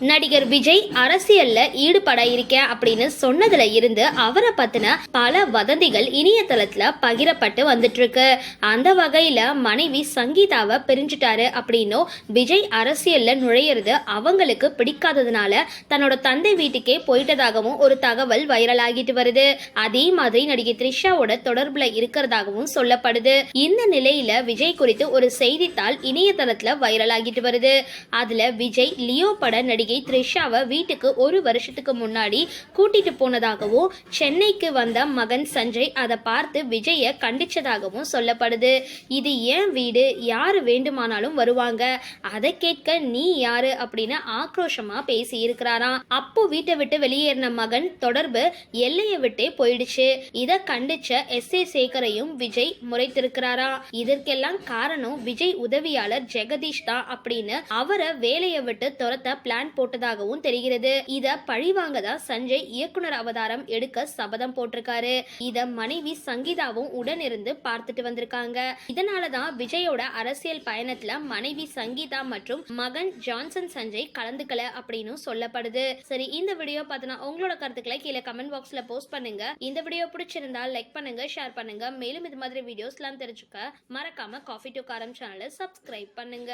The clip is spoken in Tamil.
நடிகர் விஜய் அரசியல்ல ஈடுபட இருக்கேன் அப்படின்னு சொன்னதுல இருந்து அவரை பத்தின பல வதந்திகள் இணையதளத்துல பகிரப்பட்டு வந்துட்டு இருக்கு அந்த வகையில மனைவி சங்கீதாவை பிரிஞ்சுட்டாரு அப்படின்னும் விஜய் அரசியல்ல நுழையிறது அவங்களுக்கு பிடிக்காததுனால தன்னோட தந்தை வீட்டுக்கே போயிட்டதாகவும் ஒரு தகவல் வைரல் ஆகிட்டு வருது. அதே மாதிரி நடிகை த்ரிஷாவோட தொடர்புல இருக்கிறதாகவும் சொல்லப்படுது. இந்த நிலையில விஜய் குறித்து ஒரு செய்தித்தாள் இணையதளத்துல வைரல் ஆகிட்டு வருது. அதுல விஜய் லியோ பட நடிகை த்ரிஷாவை வீட்டுக்கு ஒரு வருஷத்துக்கு முன்னாடி கூட்டிட்டு போனதாகவும் சென்னைக்கு வந்த மகன் சஞ்சய் அதை பார்த்து விஜய கண்டிச்சதாகவும் சொல்லப்படுது. இது ஏன் வீடு? யாரு வேண்டுமானாலும் வருவாங்க. அதை கேட்க நீ யாரு அப்படின்னு ஆக்ரோஷமா பேசி இருக்கிறாராம் அப்போ வீட்டை விட்டு வெளியேறின மகன் தொடர்பு எல்லையை விட்டே போயிடுச்சு. இதை கண்டிச்ச எஸ் ஏ சேகரையும் விஜய் முறைத்திருக்கிறாரா இதற்கெல்லாம் காரணம் விஜய் உதவியாளர் ஜெகதீஷ் தான் அப்படின்னு அவரை வேலையை விட்டு துரத்த பிளான் போட்டதாகவும் தெரிகிறது. இத பழிவாங்க தான் சஞ்சய் இயக்குனர் அவதாரம் எடுக்க சபதம் போட்டிருக்காரு. இத மனைவி சங்கீதாவும் உடனிருந்து பார்த்துட்டு வந்திருக்காங்க. இதனாலதான் விஜயோட அரசியல் பயணத்துல மனைவி சங்கீதா மற்றும் மகன் ஜான்சன் சஞ்சய் கலந்துக்கல அப்படின்னு சொல்லப்படுது. சரி இந்த வீடியோ பார்த்தனா உங்களோட கருத்துக்களை கீழே கமெண்ட் பாக்ஸ்ல போஸ்ட் பண்ணுங்க. இந்த வீடியோ பிடிச்சிருந்தா லைக் பண்ணுங்க ஷேர் பண்ணுங்க. மேலும் இது மாதிரி வீடியோஸ்லாம் தெரிஞ்சுக்க மறக்காம காஃபி டு காரம் சேனலை சப்ஸ்கிரைப் பண்ணுங்க.